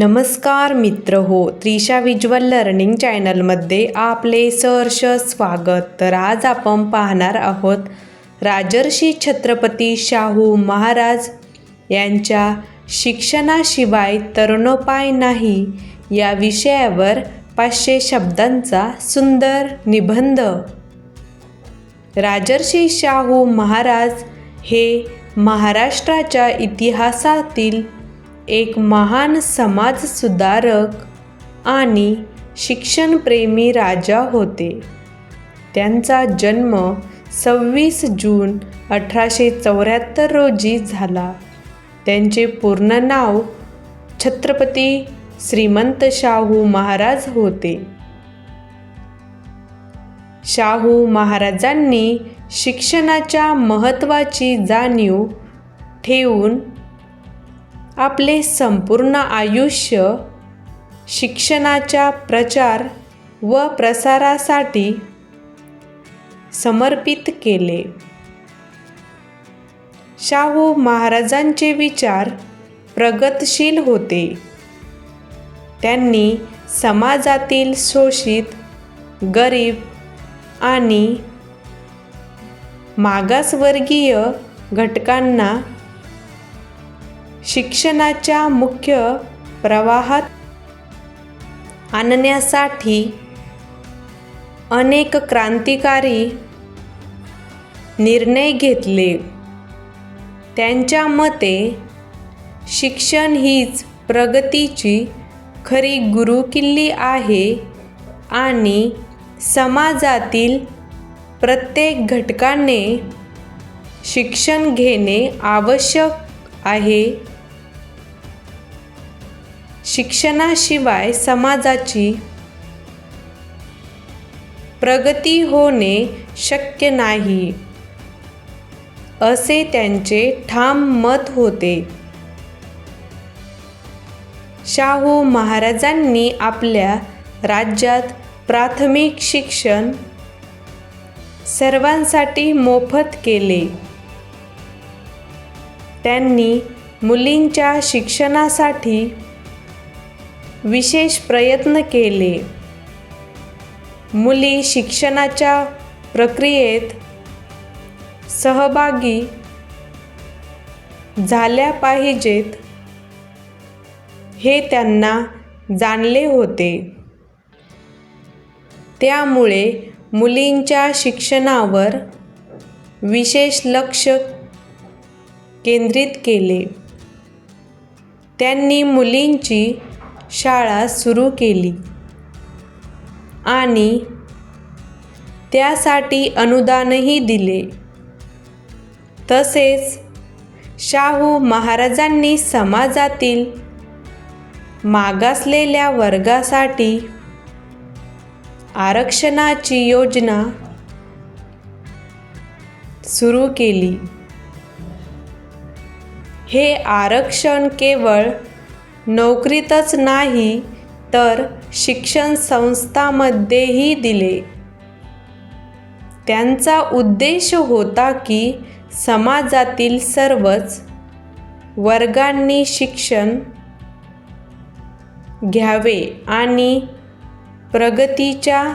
नमस्कार मित्र हो त्रिशा विज्युअल लर्निंग चॅनलमध्ये आपले सहर्ष स्वागत. तर आज आपण पाहणार आहोत राजर्षी छत्रपती शाहू महाराज यांच्या शिक्षणाशिवाय तरुणोपाय नाही या विषयावर पाचशे शब्दांचा सुंदर निबंध. राजर्षी शाहू महाराज हे महाराष्ट्राच्या इतिहासातील एक महान समाजसुधारक आणि शिक्षणप्रेमी राजा होते. त्यांचा जन्म सव्वीस जून अठराशे चौऱ्याहत्तर रोजी झाला. त्यांचे पूर्ण नाव छत्रपती श्रीमंत शाहू महाराज होते. शाहू महाराजांनी शिक्षणाच्या महत्त्वाची जाणीव ठेवून आपले संपूर्ण आयुष्य शिक्षणाच्या प्रचार व प्रसारासाठी समर्पित केले. शाहू महाराजांचे विचार प्रगतशील होते. त्यांनी समाजातील शोषित गरीब आणि मागासवर्गीय घटकांना शिक्षणाच्या मुख्य प्रवाहात आणण्यासाठी अनेक क्रांतिकारी निर्णय घेतले. त्यांच्या मते शिक्षण हीच प्रगतीची खरी गुरुकिल्ली आहे आणि समाजातील प्रत्येक घटकाने शिक्षण घेणे आवश्यक आहे. शिक्षणाशिवाय समाजाची प्रगती होणे शक्य नाही. असे त्यांचे ठाम मत होते. शाहू महाराजांनी आपल्या राज्यात प्राथमिक शिक्षण सर्वांसाठी मोफत केले. त्यांनी मुलींच्या शिक्षणासाठी विशेष प्रयत्न केले. मुली शिक्षणाच्या प्रक्रियेत सहभागी झाल्या पाहिजेत हे त्यांना जाणले होते. त्यामुळे मुलींच्या शिक्षणावर विशेष लक्ष केंद्रित केले. त्यांनी मुलींची शाळा सुरू केली. आणि त्यासाठी अनुदानही दिले. तसेच शाहू महाराजांनी समाजातील मागासलेल्या वर्गासाठी आरक्षणाची योजना सुरू केली. हे आरक्षण केवळ नोकरीतच नाही तर शिक्षण संस्थांमध्येही दिले. त्यांचा उद्देश होता की समाजातील सर्वच वर्गांनी शिक्षण घ्यावे आणि प्रगतीच्या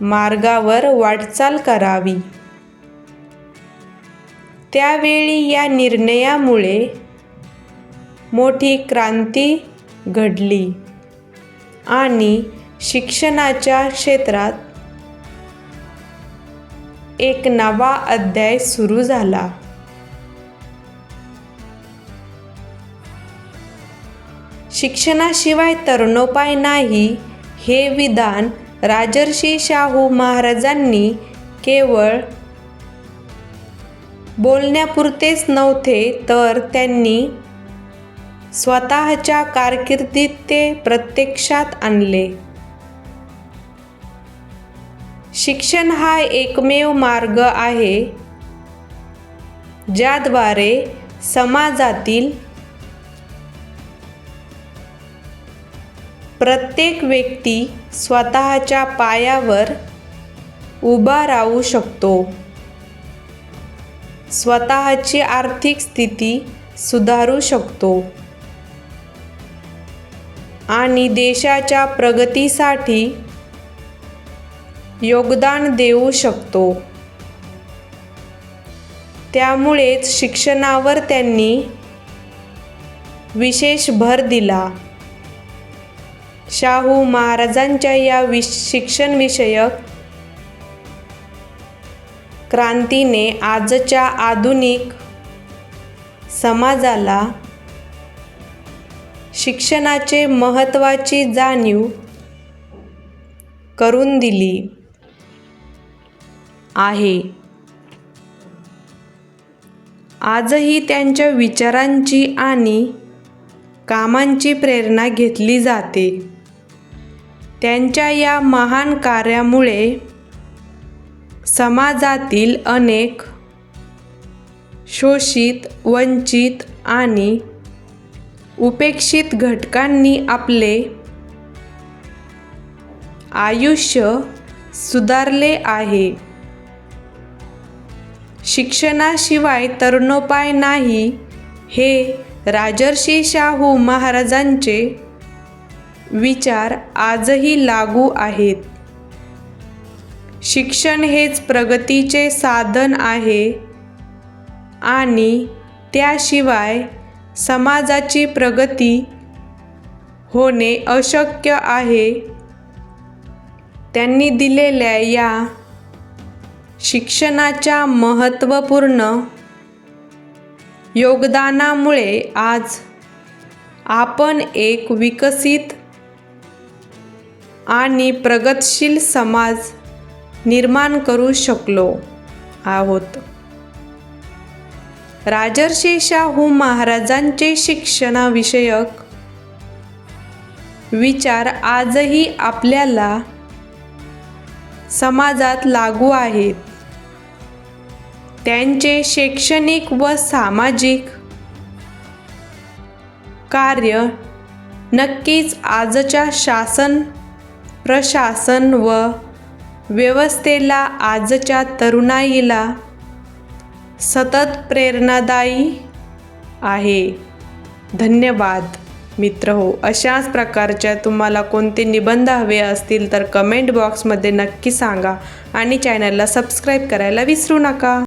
मार्गावर वाटचाल करावी. त्यावेळी या निर्णयामुळे मोठी क्रांती घडली आणि शिक्षणाच्या क्षेत्रात एक नवा अध्याय सुरू झाला. शिक्षणाशिवाय तरुणोपाय नाही हे विधान राजर्षी शाहू महाराजांनी केवळ बोलण्यापुरतेच नव्हते तर त्यांनी स्वतःच्या कारकिर्दीत ते प्रत्यक्षात आणले. शिक्षण हा एकमेव मार्ग आहे ज्याद्वारे समाजातील प्रत्येक व्यक्ती स्वतःच्या पायावर उभा राहू शकतो. स्वतःची आर्थिक स्थिती सुधारू शकतो. आणि देशाच्या प्रगतीसाठी योगदान देऊ शकतो. त्यामुळेच शिक्षणावर त्यांनी विशेष भर दिला. शाहू महाराजांच्या या विश शिक्षणविषयक क्रांतीने आजच्या आधुनिक समाजाला शिक्षणाचे महत्त्वाची जाणीव करून दिली आहे. आजही त्यांच्या विचारांची आणि कामांची प्रेरणा घेतली जाते. त्यांच्या या महान कार्यामुळे समाजातील अनेक शोषित वंचित आणि उपेक्षित घटकांनी आपले आयुष्य सुधारले आहे. शिक्षणाशिवाय तरुणोपाय नाही हे राजर्षी शाहू महाराजांचे विचार आजही लागू आहेत. शिक्षण हेच प्रगतीचे साधन आहे आणि त्याशिवाय समाजाची प्रगती होणे अशक्य आहे. त्यांनी दिलेल्या या शिक्षणाच्या महत्त्वपूर्ण योगदानामुळे आज आपण एक विकसित आणि प्रगतशील समाज निर्माण करू शकलो आहोत. राजर्षी शाहू महाराजांचे शिक्षणाविषयक विचार आजही आपल्याला समाजात लागू आहेत. त्यांचे शैक्षणिक व सामाजिक कार्य नक्कीच आजच्या शासन प्रशासन व व्यवस्थेला आजच्या तरुणाईला सतत प्रेरणादायी आहे. धन्यवाद मित्र हो. अशाच प्रकारच्या तुम्हाला कोणते निबंध हवे असतील तर कमेंट बॉक्समध्ये नक्की सांगा आणि चॅनलला सबस्क्राईब करायला विसरू नका.